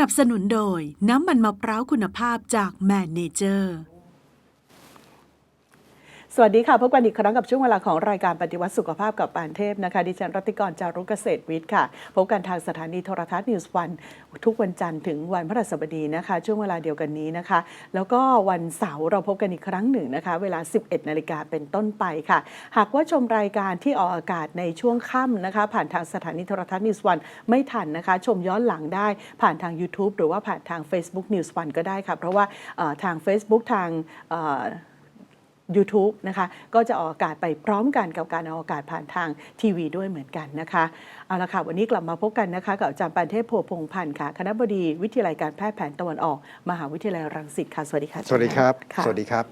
นับสนุนโดยน้ำมันมะพร้าวคุณภาพจากแมนเนเจอร์ สวัสดีค่ะ พบกันอีกครั้งกับช่วงเวลาของรายการปฏิวัติสุขภาพกับปานเทพนะคะ ดิฉันรัติกรจารุกเกษตรวิทย์ค่ะ พบกันทางสถานีโทรทัศน์นิวส์วันทุกวันจันทร์ถึงวันพฤหัสบดีนะคะ ช่วงเวลาเดียวกันนี้นะคะ แล้วก็วันเสาร์เราพบกันอีกครั้งหนึ่งนะคะ เวลา 11 นาฬิกาเป็นต้นไปค่ะ หากว่าชมรายการที่ออกอากาศในช่วงค่ำนะคะ ผ่านทางสถานีโทรทัศน์นิวส์วันไม่ทันนะคะ ชมย้อนหลังได้ผ่านทาง YouTube หรือว่าผ่านทาง Facebook News 1ก็ได้ค่ะเพราะว่าทาง Facebook ทาง YouTube นะคะ ก็จะออกอากาศไปพร้อมกันกับการออกอากาศผ่านทางทีวีด้วยเหมือนกันนะคะเอาละค่ะวันนี้กลับมาพบกันนะคะกับอาจารย์ปานเทพโพพงพันธ์ค่ะ คณะบดีวิทยาลัยการแพทย์แผนตะวันออก มหาวิทยาลัยรังสิตค่ะ สวัสดีค่ะอาจาสย์วัสดีครับค่ะสวัสดีครับ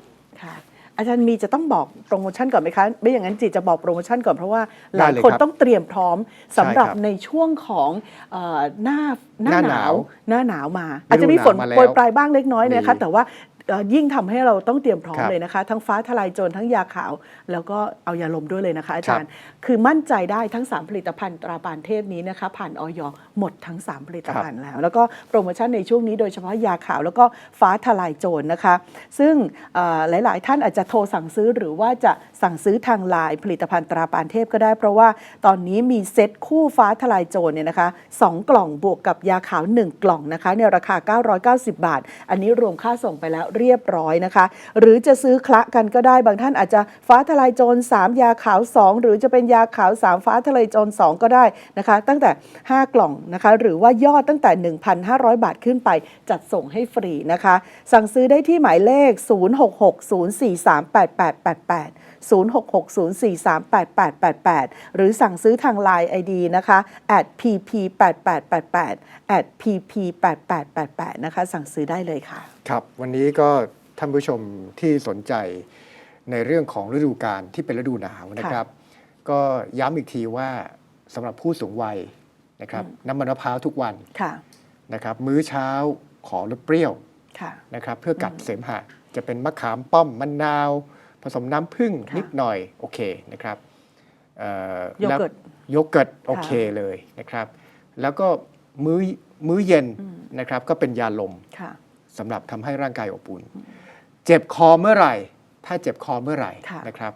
ค่ะอาจารย์มีจะต้องบอกโปรโมชั่นก่อนไหมคะ ไม่อย่างนั้นจีจะบอกโปรโมชั่นก่อนเพราะว่าหลายได้เลยคนครับต้องเตรียมพร้อมสำหรับใช่ครับในช่วงของเอ่อหน้าหน้าหน้าหหนานาววหน้าหนาวมาฤดูอาจจะมีฝนหนาวมาแล้วโปรยปลายบ้างเล็กน้อยนะคะมีแต่ว่าเอ่อ ยิ่งทำให้เราต้องเตรียมพร้อมครับเลยนะคะ ทั้งฟ้าทลายโจรทั้งยาขาว แล้วก็เอายาลมด้วยเลยนะคะ อาจารย์ คือมั่นใจได้ทั้ง 3 ผลิตภัณฑ์ตราบานเทพนี้นะคะ ผ่านออยหมดทั้ง 3 ผลิตภัณฑ์แล้ว แล้วก็โปรโมชั่นในช่วงนี้โดยเฉพาะยาขาว แล้วก็ฟ้าทลายโจรนะคะ ซึ่งเอ่อหลาย ๆ ท่านอาจจะโทรสั่งซื้อหรือว่าจะสั่งซื้อทางไลน์ผลิตภัณฑ์ตราบานเทพก็ได้ เพราะว่าตอนนี้มีเซ็ตคู่ฟ้าทลายโจรเนี่ยนะคะสองกล่องบวกกับยาขาว 1 กล่องนะคะในราคา 990 บาท อันนี้รวมค่าส่งไปแล้วเรียบร้อยนะคะ หรือจะซื้อคละกันก็ได้บางท่านอาจจะฟ้าทลายโจร 3 ยาขาว 2 หรือจะเป็นยาขาว 3 ฟ้าทลายโจร 2 ก็ได้นะคะ ตั้งแต่ 5 กล่องนะคะ หรือว่ายอดตั้งแต่ 1,500 บาทขึ้นไปจัดส่งให้ฟรีนะคะ สั่งซื้อได้ที่หมายเลข 0660438888 0660438888 หรือสั่งซื้อทาง Line ID นะคะ @pp8888 @pp8888 นะคะ สั่งซื้อได้เลยค่ะ ครับ วันนี้ก็ท่านผู้ชมที่สนใจในเรื่องของฤดูกาลที่เป็นฤดูหนาวนะครับ ก็ย้ำอีกทีว่าสำหรับผู้สูงวัยนะครับน้ำมันมะพร้าวทุกวันค่ะนะครับ มื้อเช้าขอรสเปรี้ยวค่ะนะครับเพื่อกัดเสมหะ จะเป็นมะขามป้อมมะนาวผ สมน้ำผึ้งค่ะนิดหน่อยโอเคนะครับเอ่อโยเกิร์ตแล้วโยเกิร์ตโอเคเลยนะครับ แล้วก็มื้อมื้อเย็นนะครับก็เป็นยาลมค่ะสำหรับทำให้ร่างกายอบอุ่น เจ็บคอเมื่อไหร่ ถ้าเจ็บคอเมื่อไหร่ค่ะนะครับ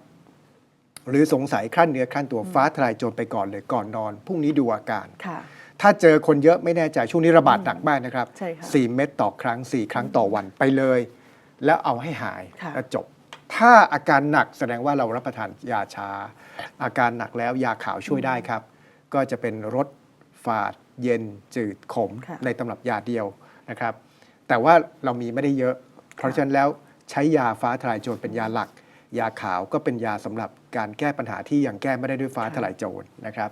หรือสงสัยขั้นเนื้อขั้นตัวฟ้าทลายโจรไปก่อนเลยก่อนนอนพรุ่งนี้ดูอาการค่ะถ้าเจอคนเยอะไม่แน่ใจช่วงนี้ระบาดหนักมากนะครับใช่ค่ะสี่เม็ดต่อครั้งสี่ครั้งต่อวันไปเลย แล้วเอาให้หายค่ะแล้วจบ ถ้าอาการหนักแสดงว่าเรารับประทานยาชา อาการหนักแล้วยาขาวช่วยได้ครับ ก็จะเป็นรสฝาด เย็นจืดขมค่ะ ในตำรับยาเดียวนะครับ แต่ว่าเรามีไม่ได้เยอะ เพราะฉะนั้นแล้วใช้ยาฟ้าทลายโจรเป็นยาหลัก ยาขาวก็เป็นยาสำหรับการแก้ปัญหาที่ยังแก้ไม่ได้ด้วยฟ้าทลายโจรนะครับ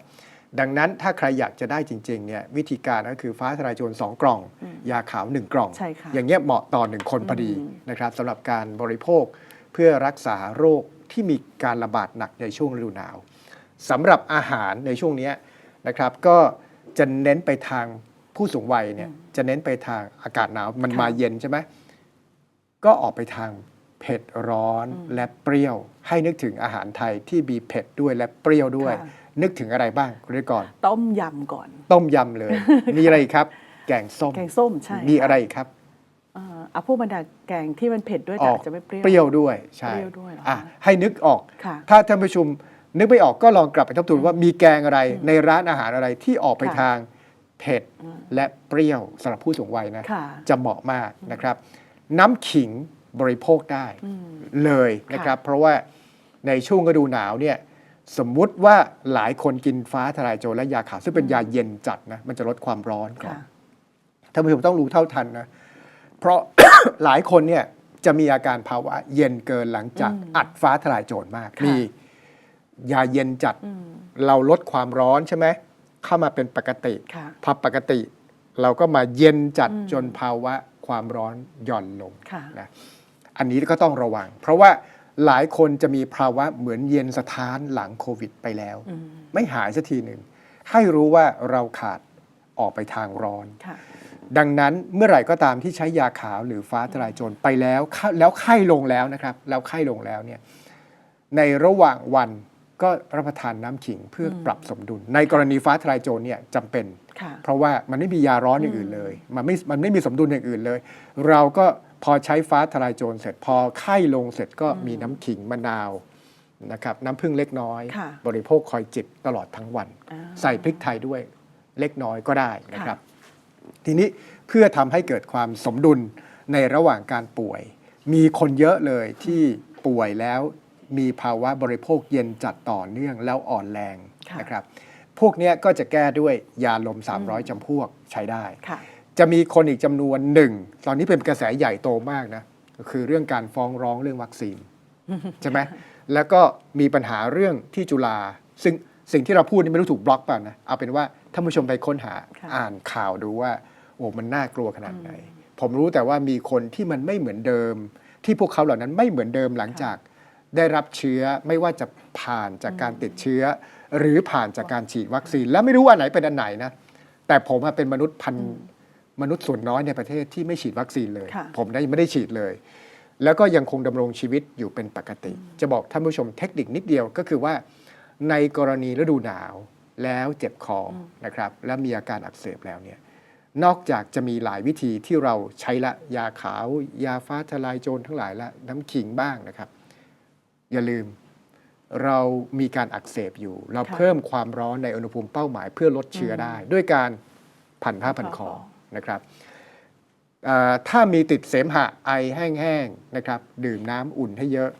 ดังนั้นถ้าใครอยากจะได้จริงๆเนี่ยวิธีการก็คือฟ้าทลายโจร2กล่อง ยาขาว 1 กล่อง ใช่ค่ะอย่างเงี้ยเหมาะต่อหนึ่งคนพอดีนะครับสำหรับการบริโภคเพื่อรักษาโรคที่มีการระบาดหนักในช่วงฤดูหนาวสำหรับอาหารในช่วงเนี้ยนะครับ ก็จะเน้นไปทางผู้สูงวัยเนี่ยจะเน้นไปทางอากาศหนาวมันค่ะมาเย็นใช่ไหมก็ออกไปทางเผ็ดร้อนและเปรี้ยว ให้นึกถึงอาหารไทยที่มีเผ็ดด้วยและเปรี้ยวด้วยค่ะนึกถึงอะไรบ้างคุณฤก่อน ต้มยำก่อน ต้มยำเลย มีอะไรอีกครับ แกงส้มแกงส้มใช่มีอะไรอีกครับเอ่อเอาพวกบรรดาแกงที่มันเผ็ดด้วยอแต่อกอาจจะไม่เปรี้ยว เปรี้ยวด้วยใช่เปรี้ยวด้วยเหรออะคะให้นึกออก ค่ะ ถ้าท่านผู้ชมนึกไม่ออกก็ลองกลับไปทบทวนว่ามีแกงอะไรในร้านอาหารอะไรที่ออกไปค่ะทางเผ็ดและเปรี้ยวสำหรับผู้สูงวัยนะ ค่ะ จะเหมาะมากนะครับ น้ำขิงบริโภคได้เลยนะครับ เพราะว่าในช่วงฤดูหนาวเนี่ยสมมุติว่าหลายคนกินฟ้าทลายโจรและยาขาวซึ่งเป็นยาเย็นจัดนะมันจะลดความร้อนก่อนค่ะ ท่านผู้ชมต้องรู้เท่าทันนะ เพราะ หลายคนเนี่ยจะมีอาการภาวะเย็นเกินหลังจากอัดฟ้าทลายโจรมากค่ะมียาเย็นจัดเราลดความร้อนใช่ไหมเข้ามาเป็นปกติค่ะพอปกติ เราก็มาเย็นจัดจนภาวะความร้อนหย่อนลงค่ะนะอันนี้ก็ต้องระวัง เพราะว่าหลายคนจะมีภาวะเหมือนเย็นสะท้านหลังโควิดไปแล้ว ไม่หายสักทีหนึ่ง ให้รู้ว่าเราขาดออกไปทางร้อนค่ะ ดังนั้นเมื่อไหร่ก็ตามที่ใช้ยาขาวหรือฟ้าทลายโจรไปแล้วเข้าแล้วไข้ลงแล้วนะครับ แล้วไข้ลงแล้วเนี่ยในระหว่างวันก็รับประทานน้ำขิงเพื่อปรับสมดุล ในกรณีฟ้าทลายโจรเนี่ยจำเป็นค่ะเพราะว่ามันไม่มียาร้อนอย่างอื่นเลย มันไม่มันไม่มีสมดุลอย่างอื่นเลย เราก็พอใช้ฟ้าทลายโจรเสร็จ พอไข้ลงเสร็จก็มีน้ำขิงมะนาวนะครับน้ำผึ้งเล็กน้อยค่ะบริโภคคอยจิบตลอดทั้งวันอ่าใส่พริกไทยด้วยเล็กน้อยก็ได้นะคค่ะรับ ทีนี้เพื่อทำให้เกิดความสมดุลในระหว่างการป่วย มีคนเยอะเลยที่ป่วยแล้วมีภาวะบริโภคเย็นจัดต่อเนื่องแล้วอ่อนแรงค่ะนะครับ พวกเนี้ยก็จะแก้ด้วยยาลม 300จำพวกใช้ได้ ค่ะ จะมีคนอีกจำนวนหนึ่ง ตอนนี้เป็นกระแสใหญ่โตมากนะก็คือเรื่องการฟ้องร้องเรื่องวัคซีน ใช่ไหมแล้วก็มีปัญหาเรื่องที่จุฬาซึ่งสิ่งที่เราพูดนี่ไม่รู้ถูกบล็อกเปล่านะ เอาเป็นว่า ท่านผู้ชมไปค้นหาค่ะอ่านข่าวดูว่า โอ้มันน่ากลัวขนาดไหน ผมรู้แต่ว่ามีคนที่มันไม่เหมือนเดิม ที่พวกเขาเหล่านั้นไม่เหมือนเดิมหลังจากได้รับเชื้อไม่ว่าจะผ่านจากการติดเชื้อ หรือผ่านจากการฉีดวัคซีน แล้วไม่รู้ว่าอันไหนเป็นอันไหนนะแต่ผมอะเป็นมนุษย์พันมนุษย์ส่วนน้อยในประเทศที่ไม่ฉีดวัคซีนเลยค่ะผมได้ไม่ได้ฉีดเลย แล้วก็ยังคงดำรงชีวิตอยู่เป็นปกติ จะบอกท่านผู้ชมเทคนิคนิดเดียวก็คือว่า ในกรณีฤดูหนาว แล้วเจ็บคออนะครับและมีอาการอักเสบแล้วเนี่ยนอกจากจะมีหลายวิธีที่เราใช้ละยาขาว ยาฟ้าทลายโจรทั้งหลายละน้ำขิงบ้างนะครับ อย่าลืมเรามีการอักเสบอยู่ เราค่ะเพิ่มความร้อนในอุณหภูมิเป้าหมายเพื่อลดเชื้อได้ ด้วยการพันผ้าพันคอคอนะครับเอ่อถ้ามีติดเสมหะไอแห้งๆนะครับ ดื่มน้ำอุ่นให้เยอะ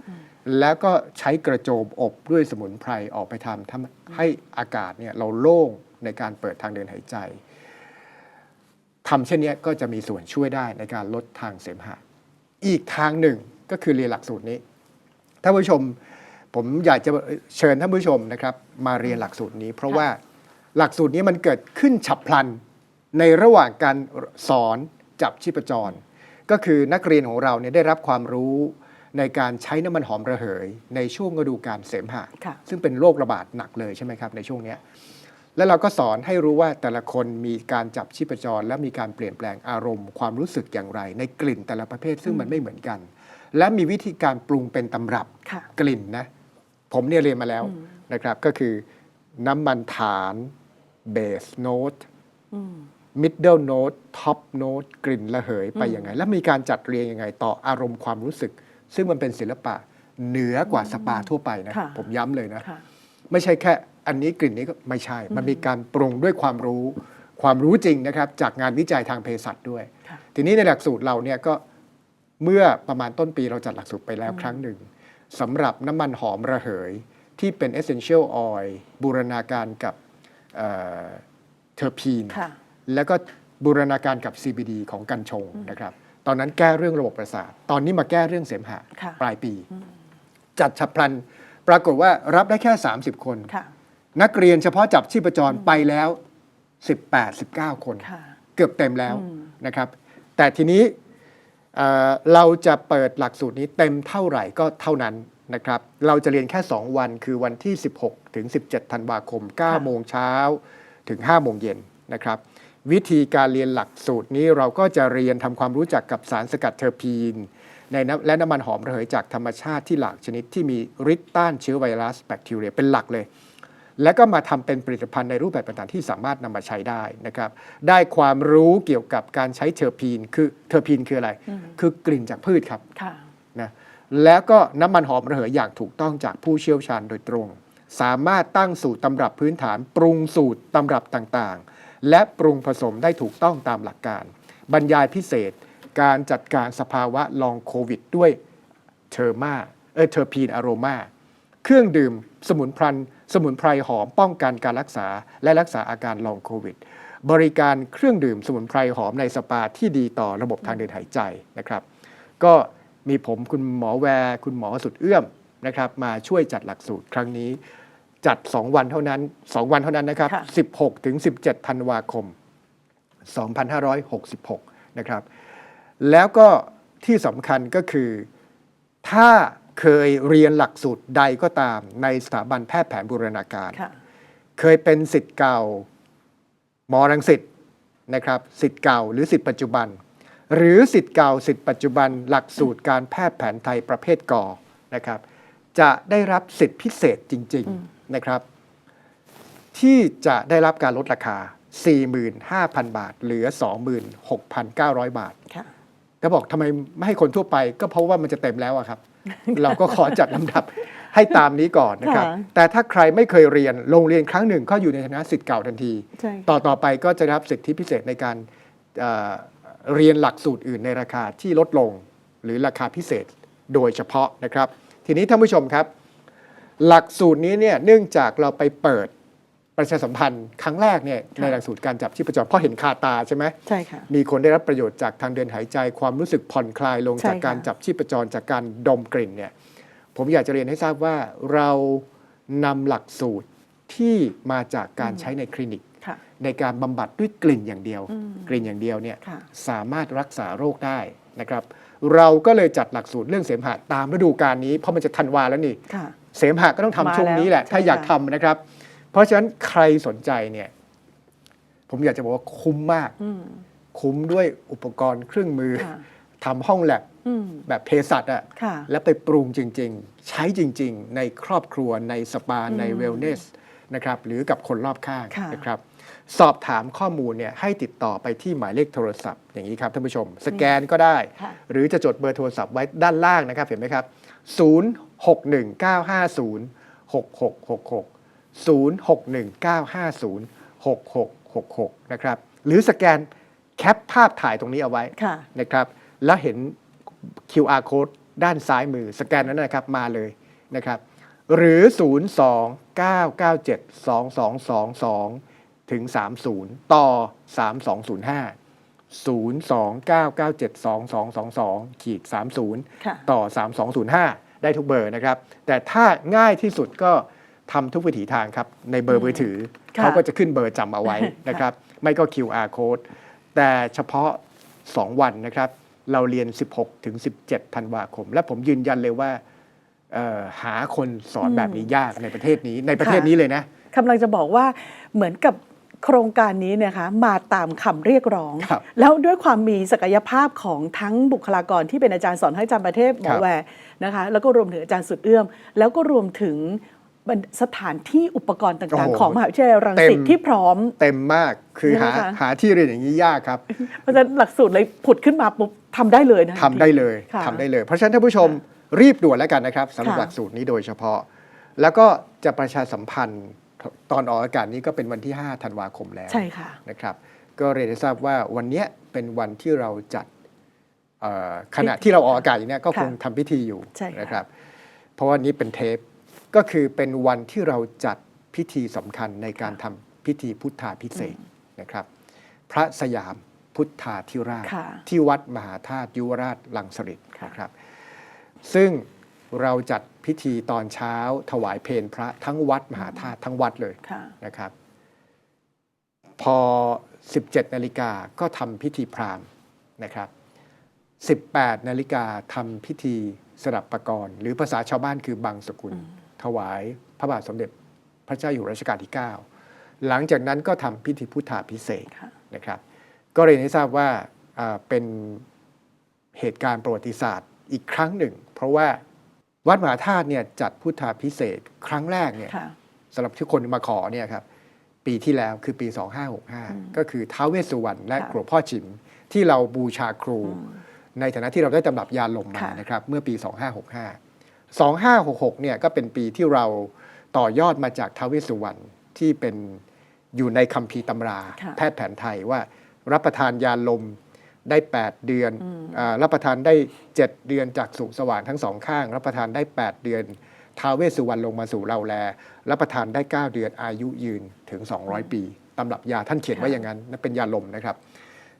แล้วก็ใช้กระโจมอบด้วยสมุนไพรออกไปทำทำให้อากาศเนี่ยเราโล่งในการเปิดทางเดินหายใจทำเช่นเนี้ยก็จะมีส่วนช่วยได้ในการลดทางเสมหะ อีกทางหนึ่งก็คือเรียนหลักสูตรนี้ท่านผู้ชมผมอยากจะเชิญท่านผู้ชมนะครับ มาเรียนหลักสูตรนี้ เพราะว่าหลักสูตรนี้มันเกิดขึ้นฉับพลันในระหว่างการสอนจับชีพจร ก็คือนักเรียนของเราเนี่ยได้รับความรู้ ในการใช้น้ำมันหอมระเหย ในช่วงฤดูการเสมหะ ค่ะ ซึ่งเป็นโรคระบาดหนักเลยใช่ไหมครับในช่วงเนี้ยแล้วเราก็สอนให้รู้ว่าแต่ละคนมีการจับชีพจร และมีการเปลี่ยนแปลงอารมณ์ ความรู้สึกอย่างไร ในกลิ่นแต่ละประเภทซึ่งมันไม่เหมือนกัน และมีวิธีการปรุงเป็นตำรับค่ะ กลิ่นนะ ผมเนี่ยเรียนมาแล้วนะครับ ก็คือน้ำมันฐานเบสโน้ต อืม มิดเดิลโน้ตท็อปโน้ตกลิ่นระเหยไปยังไง และมีการจัดเรียงยังไงต่ออารมณ์ความรู้สึก ซึ่งมันเป็นศิลปะเหนือกว่าสปาทั่วไปนะค่ะ ผมย้ำเลยนะ ค่ะ ไม่ใช่แค่อันนี้กลิ่นนี้ก็ไม่ใช่ มันมีการปรุงด้วยความรู้ ความรู้จริงนะครับ จากงานวิจัยทางเภสัชด้วย ค่ะ ทีนี้ในหลักสูตรเราเนี่ยก็เมื่อประมาณต้นปีเราจัดหลักสูตรไปแล้วครั้งหนึ่งสำหรับน้ำมันหอมระเหย ที่เป็น essential oil บูรณาการกับเทอร์พีน ค่ะ แล้วก็บูรณาการกับ CBD ของกัญชงนะครับ ตอนนั้นแก้เรื่องระบบประสาท ตอนนี้มาแก้เรื่องเสมหะค่ะปลายปี จัดฉับพลัน ปรากฏว่ารับได้แค่ 30 คน ค่ะ นักเรียนเฉพาะจับชีพจรไปแล้ว 18 19 คน ค่ะ เกือบเต็มแล้วนะครับ แต่ทีนี้เอ่อเราจะเปิดหลักสูตรนี้เต็มเท่าไหร่ก็เท่านั้นนะครับ เราจะเรียนแค่ 2 วันคือวันที่ 16 ถึง 17 ธันวาคม 9 โมงเช้าถึง 5 โมงเย็นนะครับ วิธีการเรียนหลักสูตรนี้เราก็จะเรียนทำความรู้จักกับสารสกัดเทอร์พีนในน้ำและน้ำมันหอมระเหยจากธรรมชาติที่หลากชนิดที่มีฤทธิ์ต้านเชื้อไวรัสแบคทีเรียเป็นหลักเลย แล้วก็มาทำเป็นผลิตภัณฑ์ในรูปแบบต่างๆที่สามารถนำมาใช้ได้นะครับ ได้ความรู้เกี่ยวกับการใช้เทอร์พีนคือเทอร์พีนคืออะไร คือกลิ่นจากพืชครับค่ะนะแล้วก็น้ำมันหอมระเหยอย่างถูกต้องจากผู้เชี่ยวชาญโดยตรง สามารถตั้งสูตรตำรับพื้นฐานปรุงสูตรตำรับต่างๆ และปรุงผสมได้ถูกต้องตามหลักการ บรรยายพิเศษการจัดการสภาวะลองโควิด ด้วยเทอร์มาเออเทอร์พีนอโรมาเครื่องดื่มสมุนไพรสมุนไพรหอมป้องกันการรักษาและรักษาอาการลองโควิด บริการเครื่องดื่มสมุนไพรหอมในสปาที่ดีต่อระบบทางเดินหายใจนะครับ ก็มีผมคุณหมอแวร์ คุณหมอสุดเอื้อมนะครับ มาช่วยจัดหลักสูตรครั้งนี้ จัด 2 วันเท่านั้น 2 วันเท่านั้นนะครับค่ะ16 ถึง 17 ธันวาคม 2566 นะครับ แล้วก็ที่สำคัญก็คือ ถ้าเคยเรียนหลักสูตรใดก็ตามในสถาบันแพทย์แผนบูรณาการค่ะเคยเป็นสิทธิ์เก่าหมอรังสิตนะครับสิทธิ์เก่าหรือสิทธิ์ปัจจุบัน หรือสิทธิ์เก่าสิทธิ์ปัจจุบัน หลักสูตรการแพทย์แผนไทยประเภทกอนะครับจะได้รับสิทธิพิเศษจริง ๆ นะครับ ที่จะได้รับการลดราคา 45,000 บาท เหลือ 26,900 บาทค่ะแล้วบอกทำไมไม่ให้คนทั่วไปก็เพราะว่ามันจะเต็มแล้วอะครับ เราก็ขอจัดลำดับให้ตามนี้ก่อนนะครับค่ะแต่ถ้าใครไม่เคยเรียนโรงเรียนครั้งหนึ่งก็อยู่ในฐานะสิทธิ์เก่าทันทีใช่ต่อต่อไปก็จะได้รับสิทธิพิเศษในการเอ่อเรียนหลักสูตรอื่นในราคาที่ลดลง หรือราคาพิเศษโดยเฉพาะนะครับ ทีนี้ท่านผู้ชมครับ หลักสูตรนี้เนี่ยเนื่องจากเราไปเปิดประชาสัมพันธ์ครั้งแรกเนี่ยในหลักสูตรการจับชีพจรเพราะเห็นคาตาใช่ไหมใช่ค่ะมีคนได้รับประโยชน์จากทางเดินหายใจ ความรู้สึกผ่อนคลายลงใช่จากการค่ะจับชีพจรจากการดมกลิ่นเนี่ยผมอยากจะเรียนให้ทราบว่าเรานำหลักสูตรที่มาจากการใช้ในคลินิกค่ะในการบำบัดด้วยกลิ่นอย่างเดียวอืมกลิ่นอย่างเดียวเนี่ยค่ะสามารถรักษาโรคได้นะครับ เราก็เลยจัดหลักสูตรเรื่องเสมหะตามฤดูกาลนี้เพราะมันจะทันวาแล้วนี่ค่ะ เสมหะก็ต้องทำมาช่วงนี้แหละแล้วถ้าใช่อยากค่ะทำนะครับ เพราะฉะนั้นใครสนใจเนี่ย ผมอยากจะบอกว่าคุ้มมากอืมคุ้มด้วยอุปกรณ์เครื่องมือค่ะทำห้องแลบอืมแบบเภสัชอะค่ะแล้วไปปรุงจริง ๆ ใช้จริง ๆ ในครอบครัวในสปาในอืมเวลเนสนะครับหรือกับคนรอบข้างค่ะนะครับ สอบถามข้อมูลเนี่ยให้ติดต่อไปที่หมายเลขโทรศัพท์ อย่างนี้ครับท่านผู้ชม สแกนก็ได้ค่ะหรือจะจดเบอร์โทรศัพท์ไว้ด้านล่างนะครับเห็นไหมครับ 0619506666 0619506666 นะครับ หรือสแกนแคปภาพถ่ายตรงนี้เอาไว้ค่ะนะครับ แล้วเห็น QR code ด้านซ้ายมือสแกนนั้นนะครับมาเลยนะครับ หรือ 02-997-2222 ถึง 30 ต่อ 3205 02-997-2222ขีด30ค่ะต่อ 3205 ได้ทุกเบอร์นะครับ แต่ถ้าง่ายที่สุดก็ทำทุกวิถีทางครับ ในเบอร์มือถือ ค่ะเขาก็จะขึ้นเบอร์จำเอาไว้นะครับ ไม่ก็ QR code แต่เฉพาะ 2 วันนะครับ เราเรียน 16 ถึง 17ธันวาคม และผมยืนยันเลยว่าเอ่อหาคนสอนแบบนี้ยากในประเทศนี้ในประเทศนี้เลยนะ กำลังจะบอกว่าเหมือนกับ โครงการนี้เนยนะคะมาตามคำเรียกร้องครับแล้วด้วยความมีศักยภาพของทั้งบุคลากรที่เป็นอาจารย์สอนให้อาจารย์ประเทศหมครัอบแวร์นะคะแล้วก็รวมถึงอาจารย์สุดเอื้อม แล้วก็รวมถึงสถานที่อุปกรณ์ต่างโอ้ๆโหของมหาวิทยาลัยรังสิตเต็มที่พร้อม เต็มมากคือหาใช่ไหมคะหาที่เรียนอย่างนี้ยากครับ เพราะฉะนั้นหลักสูตรเลยผุดขึ้นมาปุ๊บทำได้เลยนะทำได้เลยค่ะทำได้เลย เพราะฉะนั้นท่านผู้ชมรีบด่วนแล้วกันนะครับสำหรับค่ะหลักสูตรนี้โดยเฉพาะ แล้วก็จะประชาสัมพันธ์ ตอนออกอากาศนี้ก็เป็นวันที่ 5 ธันวาคมแล้วใช่ค่ะนะครับ ก็เรียนให้ทราบว่าวันเนี้ยเป็นวันที่เราจัดเอ่อขณะที่เราออกอากาศอยู่เนี่ยก็คงค่ะทำพิธีอยู่ใช่ค่ะนะครับ เพราะว่านี้เป็นเทปก็คือเป็นวันที่เราจัดพิธีสำคัญในการทำพิธีพุทธาพิเศษกนะครับ พระสยามพุทธาธิราชค่ะที่วัดมหาธาตุยุวราชลังสฤษค่ะนะครับ ซึ่งเราจัด พิธีตอนเช้า ถวายเพลพระทั้งวัดมหาธาตุทั้งวัดเลยค่ะนะครับ พอ 17นาฬิกาก็ทำพิธีพราหมณ์นะครับ 18นาฬิกาทำพิธีสดับประกรณ์หรือภาษาชาวบ้านคือบังสกุล ถวายพระบาทสมเด็จพระเจ้าอยู่หัวรัชกาลที่ 9 หลังจากนั้นก็ทำพิธีพุทธาพิเศษกค่ะนะครับ ก็เรียนให้ทราบว่าอ่าเป็นเหตุการณ์ประวัติศาสตร์อีกครั้งหนึ่ง เพราะว่า วัดมหาธาตุเนี่ยจัดพุทธาพิเศษกครั้งแรกเนี่ยค่ะ สำหรับที่คนมาขอเนี่ยครับปีที่แล้วคือปี 2565 ก็คือท้าวเวสสุวรรณและค่ะหลวงพ่อชิมที่เราบูชาครู ในฐานะที่เราได้ตำรับยาลมมาค่ะ นะครับเมื่อปี 2565 2566เนี่ยก็เป็นปีที่เราต่อยอดมาจากท้าวเวสสุวรรณที่เป็นอยู่ในคัมภีร์ตำรา ค่ะ แพทย์แผนไทยว่ารับประทานยาลม ได้ 8 เดือนอารับประทานได้ 7 เดือนจากสุสว่างทั้งสองข้าง รับประทานได้ 8 เดือนท้าวเวสสุวรรณลงมาสู่เราแล รับประทานได้ 9 เดือนอายุยืนถึง 200 ปีตำรับยาท่านเขียนไว้อย่างนั้นนั่นเป็นยาลมนะครับ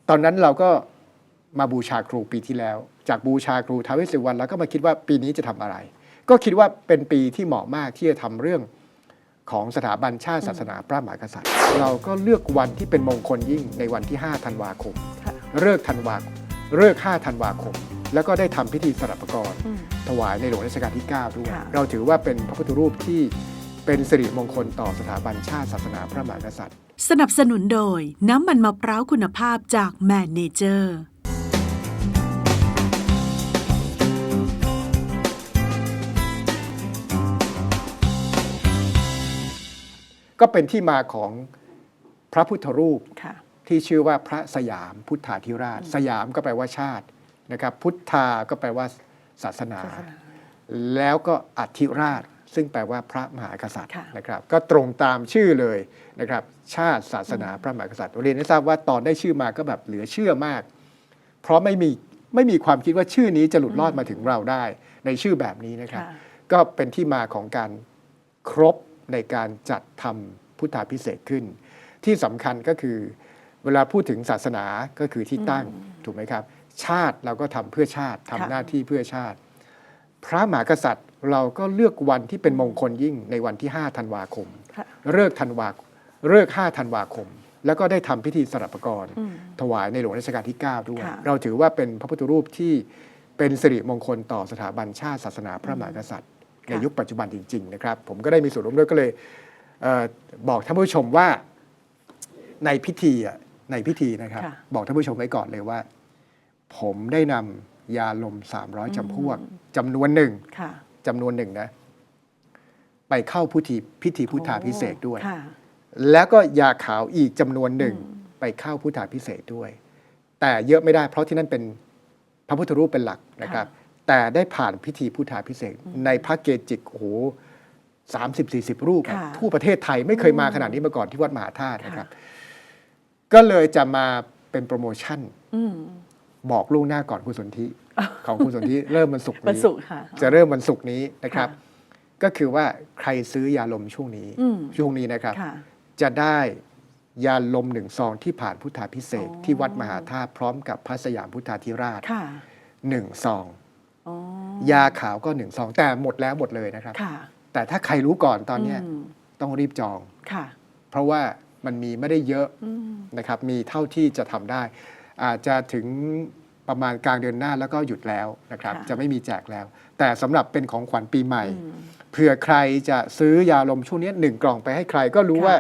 ตอนนั้นเราก็มาบูชาครูปีที่แล้ว จากบูชาครูท้าวเวสสุวรรณแล้วก็มาคิดว่าปีนี้จะทำอะไร ก็คิดว่าเป็นปีที่เหมาะมากที่จะทำเรื่องของสถาบันชาติศาสนาพระมหากษัตริย์ เราก็เลือกวันที่เป็นมงคลยิ่งในวันที่ 5 ธันวาคมค่ะ เลิกธันวาเลิก5ธันวาคม แล้วก็ได้ทำพิธีสลับประกรณ์ถวายในหลวงรัชกาลที่ 9 ด้วย เราถือว่าเป็นพระพุทธรูปที่เป็นสิริมงคลต่อสถาบันชาติศาสนาพระมหากษัตริย์ สนับสนุนโดยน้ำมันมะพร้าวคุณภาพจากแมนเนเจอร์ก็เป็นที่มาของพระพุทธรูปค่ะ ที่ชื่อว่าพระสยามพุทธาธิราช สยามก็แปลว่าชาตินะครับพุทธาก็แปลว่าศาสนาศาสนาแล้วก็อธิราช ซึ่งแปลว่าพระมหากษัตริย์ค่ะนะครับก็ตรงตามชื่อเลยนะครับชาติศาสนาพระมหากษัตริย์เรียนให้ทราบว่าตอนได้ชื่อมาก็แบบเหลือเชื่อมาก เพราะไม่มีไม่มีความคิดว่าชื่อนี้จะหลุดรอดมาถึงเราได้ ในชื่อแบบนี้นะครับค่ะก็เป็นที่มาของการครบในการจัดทำพุทธาพิเศษกขึ้น ที่สำคัญก็คือ เวลาพูดถึงศาสนาก็คือที่ตั้งถูกไหมครับ ชาติเราก็ทำเพื่อชาติทำค่ะหน้าที่เพื่อชาติ พระมหากษัตริย์เราก็เลือกวันที่เป็นมงคลยิ่งในวันที่5ธันวาคมค่ะเลิกธันวาเลิก5ธันวาคม แล้วก็ได้ทำพิธีสลับประกรณ์อืมถวายในหลวงรัชกาลที่ 9 ด้วยค่ะเราถือว่าเป็นพระพุทธรูปที่เป็นสิริมงคลต่อสถาบันชาติศาสนาพระมหากษัตริย์ ในยุคปัจจุบันจริง ๆ นะครับ ผมก็ได้มีส่วนร่วมด้วยก็เลยเออบอกท่านผู้ชมว่าในพิธีอะ ในพิธีนะครับค่ะบอกท่านผู้ชมไว้ก่อนเลยว่า ผมได้นำยาลม 300จำพวกจำนวนหนึ่งค่ะจำนวนหนึ่งนะ ไปเข้าพิธีพิธีพุทธาพิเศษกด้วยค่ะแล้วก็ยาขาวอีกจำนวนหนึ่งไปเข้าพุทธาพิเศษกด้วย แต่เยอะไม่ได้เพราะที่นั่นเป็นพระพุทธรูปเป็นหลักนะครับ แต่ได้ผ่านพิธีพุทธาพิเศษกในพระเกจิกโอ้โหสามสิบสี่สิบรูปอะค่ะทั่วประเทศไทยไม่เคยมาขนาดนี้มาก่อนที่วัดมหาธาตุนะครับค่ะ ก็เลยจะมาเป็นโปรโมชั่นอืมบอกล่วงหน้าก่อนคุณสนธิของคุณสนธิเริ่มวันศุกร์วันนี้ศุกร์ค่ะจะเริ่มวันศุกร์นี้นะครับค่ะก็คือว่าใครซื้อยาลมช่วงนี้อืมช่วงนี้นะครับค่ะจะได้ยาลมหนึ่งซองที่ผ่านพุทธาพิเศษกอ๋อที่วัดมหาธาตุพร้อมกับพระสยามพุทธาธิราชค่ะหนึ่งซองอ๋อยาขาวก็หนึ่งซอง แต่หมดแล้วหมดเลยนะครับค่ะแต่ถ้าใครรู้ก่อนตอนเนี้ยมต้องรีบจองค่ะเพราะว่า มันมีไม่ได้เยอะอืมนะครับมีเท่าที่จะทำได้ อาจจะถึงประมาณกลางเดือนหน้าแล้วก็หยุดแล้วนะครับค่ะจะไม่มีแจกแล้ว แต่สำหรับเป็นของขวัญปีใหม่อืมเผื่อใครจะซื้อยาลมช่วงนี้หนึ่งกล่องไปให้ใครก็รู้ค่ะว่า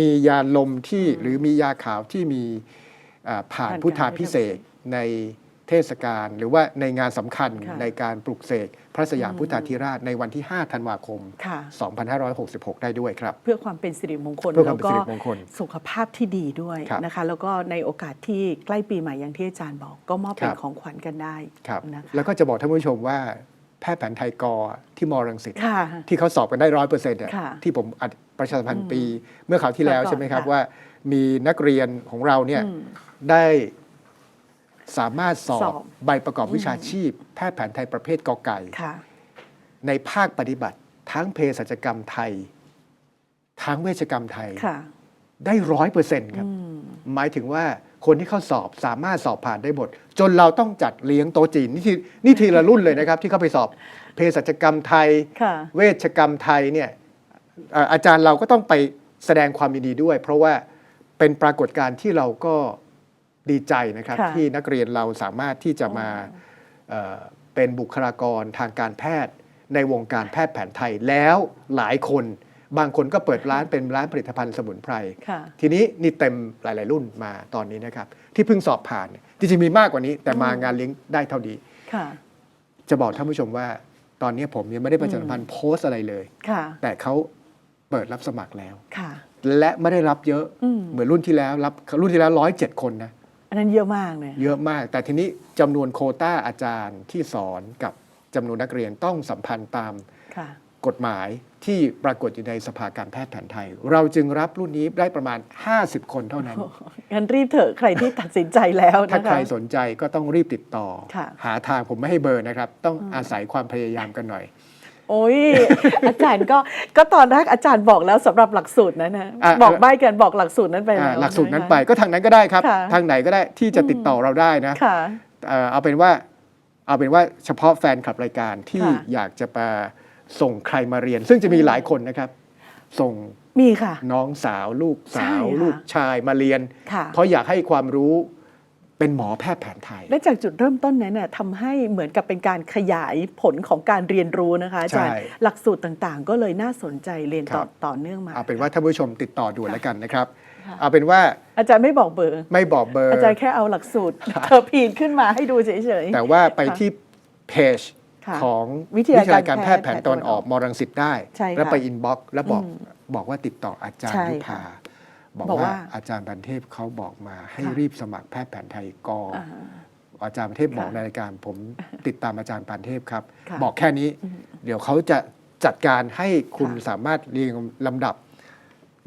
มียาลมที่อืมหรือมียาขาวที่มีอ่าผ่านผ่านพุทธาการพิเศษกใน เทศกาลหรือว่าในงานสำคัญค่ะในการปลุกเสกพระสยามอืมพุทธาธิราชในวันที่ 5 ธันวาคม ค่ะ 2566 ได้ด้วยครับ เพื่อความเป็นสิริมงคลเพื่อความแล้วเป็นก็สิริมงคลสุขภาพที่ดีด้วยครับนะคะ แล้วก็ในโอกาสที่ใกล้ปีใหม่อย่างที่อาจารย์บอก ก็มอบเป็คนรับ ของขวัญกันได้ครับนะคะแล้วก็จะบอกท่านผู้ชมว่าแพทย์แผนไทยกอที่มรังสิต ค่ะ ที่เขาสอบกันได้ร้อยเปอร์เซ็นต์ค่ะที่ผมอัดประชาสัมพันอืธ์มปี เมื่อคราวที่แล้วก่อนใช่ไหมครับค่ะว่า มีนักเรียนของเราเนี่ยอืมได้ สามารถสอสบอบใบประกอบวิชาชีพ แพทย์แผนไทยประเภทกอไก่ ค่ะ ในภาคปฏิบัติ ทั้งเภสัชกรรมไทย ทั้งเวชกรรมไทย ค่ะได้ร้อยเปอร์เซ็นต์ครับ อืมหมายถึงว่าคนที่เข้าสอบสามารถสอบผ่านได้หมด จนเราต้องจัดเลี้ยงโต๊ะจีน นี่ทีนี่ทีละรุ่นเลยนะครับ ที่เข้าไปสอบเภสัชกรรมไทย ค่ะ เวชกรรมไทยเนี่ยเอ่ออาจารย์เราก็ต้องไปแสดงความยินดีด้วย เพราะว่าเป็นปรากฏการณ์ที่เราก็ ดีใจนะครับค่ะ ที่นักเรียนเราสามารถที่จะมาเอ่อเป็นบุคลากรทางการแพทย์ ในวงการแพทย์แผนไทยแล้วหลายคน บางคนก็เปิดร้านเป็นร้านผลิตภัณฑ์สมุนไพร ค่ะ ทีนี้นี่เต็มหลาย ๆ รุ่นมาตอนนี้นะครับ ที่เพิ่งสอบผ่านเนี่ยจริงๆมีมากกว่านี้แต่มางานเลี้ยงได้เท่านี้ค่ะ จะบอกท่านผู้ชมว่า ตอนนี้ผมยังไม่ได้ประชาสัมพันธ์โพสต์อะไรเลย ค่ะ แต่เขาเปิดรับสมัครแล้ว ค่ะ และไม่ได้รับเยอะอืม เหมือนรุ่นที่แล้วรับรุ่นที่แล้วร้อยเจ็ดคนนะ อันนั้นเยอะมากเลยเยอะมาก แต่ทีนี้จำนวนโควต้าอาจารย์ที่สอนกับจำนวนนักเรียนต้องสัมพันธ์ตามค่ะ กฎหมายที่ปรากฏอยู่ในสภาการแพทย์แผนไทย เราจึงรับรุ่นนี้ได้ประมาณ 50 คนเท่านั้น งั้นรีบเถอะใครที่ตัดสินใจแล้วถ้านะใครคะ สนใจก็ต้องรีบติดต่อ ค่ะ หาทางผมไม่ให้เบอร์นะครับ ต้องอาศัยความพยายามกันหน่อย โอ้ย อาจารย์ก็ก็ตอนแรกอาจารย์บอกแล้วสำหรับหลักสูตรนั้นนะอะ บอกใบกันบอกหลักสูตรนั้นไปอ่าแล้วหลักสูตรนั้นะคะไปก็ทางนั้นก็ได้ครับ ค่ะ ทางไหนก็ได้ที่จะติดต่อเราได้นะ ค่ะ เอ่อเอาเป็นว่าเอาเป็นว่าเฉพาะแฟนคลับรายการที่ค่ะอยากจะมาส่งใครมาเรียน ซึ่งจะมีหลายคนนะครับ ส่งมีค่ะ น้องสาว ลูกสาว ใช่ค่ะ ลูกชายมาเรียน ค่ะ เพราะอยากให้ความรู้ เป็นหมอแพทย์แผนไทย และจากจุดเริ่มต้นนั้นน่ะทำให้เหมือนกับเป็นการขยายผลของการเรียนรู้นะคะอาจารย์ ใช่ หลักสูตรต่างๆ ก็เลยน่าสนใจเรียนต่อครับต่อเนื่องมา เอาเป็นว่าท่านผู้ชมติดต่อด่วนแล้วกันนะครับ ค่ะ เอาเป็นว่าอาจารย์ไม่บอกเบอร์ ไม่บอกเบอร์ อาจารย์แค่เอาหลักสูตรเธอพีนขึ้นมาให้ดูเฉยๆแต่ว่าไปค่ะที่เพจค่ะของวิทยาการการแพทย์แผนตอนออกมรังสิตได้ ใช่ค่ะแล้วไปอินบ็อกซ์แล้วบอกอืมบอกว่าติดต่ออาจารย์ใช่ยุพาค่ะ บอกบอกว่าว่าอาจารย์บันเทพเขาบอกมาให้ค่ะ รีบสมัครแพทย์แผนไทยกออ่า อาจารย์บันเทพบอกค่ะในรายการผมติดตามอาจารย์ปานเทพครับ ค่ะบอกแค่นี้ อืมเดี๋ยวเขาจะจัดการให้คุณค่ะ สามารถเรียงลำดับ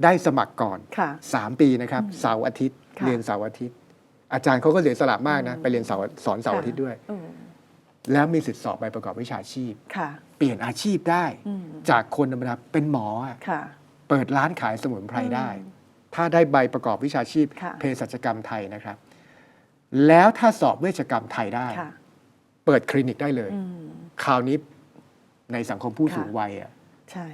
ได้สมัครก่อน ค่ะสามปีนะครับเสาร์อาทิตย์ ค่ะ เรียนเสาร์อาทิตย์ อาจารย์เขาก็เสียสละมากนะไปเรียนเสาร์สอนเสาร์อาทิตย์ด้วย อืมแล้วมีสิทธิสอบใบประกอบวิชาชีพ ค่ะเปลี่ยนอาชีพได้ อืมจากคนธรรมดาเป็นหมออะค่ะ เปิดร้านขายสมุนไพรได้ อืม ถ้าได้ใบประกอบวิชาชีพค่ะเภสัชกรรมไทยนะครับ แล้วถ้าสอบเวชกรรมไทยได้ ค่ะ เปิดคลินิกได้เลย อืม คราวนี้ในสังคมผู้ค่ะ สูงวัยอะใช่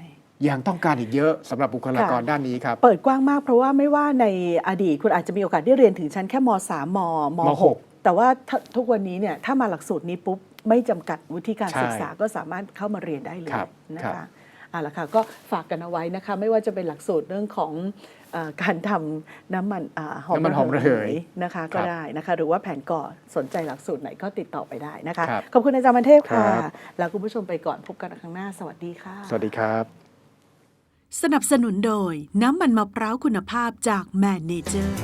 ยังต้องการอีกเยอะสำหรับบุคลากรค่ะ ด้านนี้ครับ เปิดกว้างมากเพราะว่าไม่ว่าในอดีตคุณอาจจะมีโอกาสได้เรียนถึงชั้นแค่ม3มมมหก 6แต่ว่าถ้าทุกวันนี้เนี่ยถ้ามาหลักสูตรนี้ปุ๊บ ไม่จำกัดวุฒิการใช่ศึกษาก็สามารถเข้ามาเรียนได้เลยครับนะครัคะ บ เอาละค่ะก็ฝากกันเอาไว้นะคะ ไม่ว่าจะเป็นหลักสูตรเรื่องของเออการทำน้ำมันอาหอมน้ำมันหอมระเหยนะคะคก็รับได้นะคะ หรือว่าแผนก่อสนใจหลักสูตรไหนก็ติดต่อไปได้นะคะ ครับขอบคุณอาจารย์มันเทพค่ะ ครับ แล้วคุณผู้ชมไปก่อนพบกันครั้งหน้าสวัสดีค่ะ สวัสดีครับ สนับสนุนโดยน้ำมันมะพร้าวคุณภาพจากแมนเนเจอร์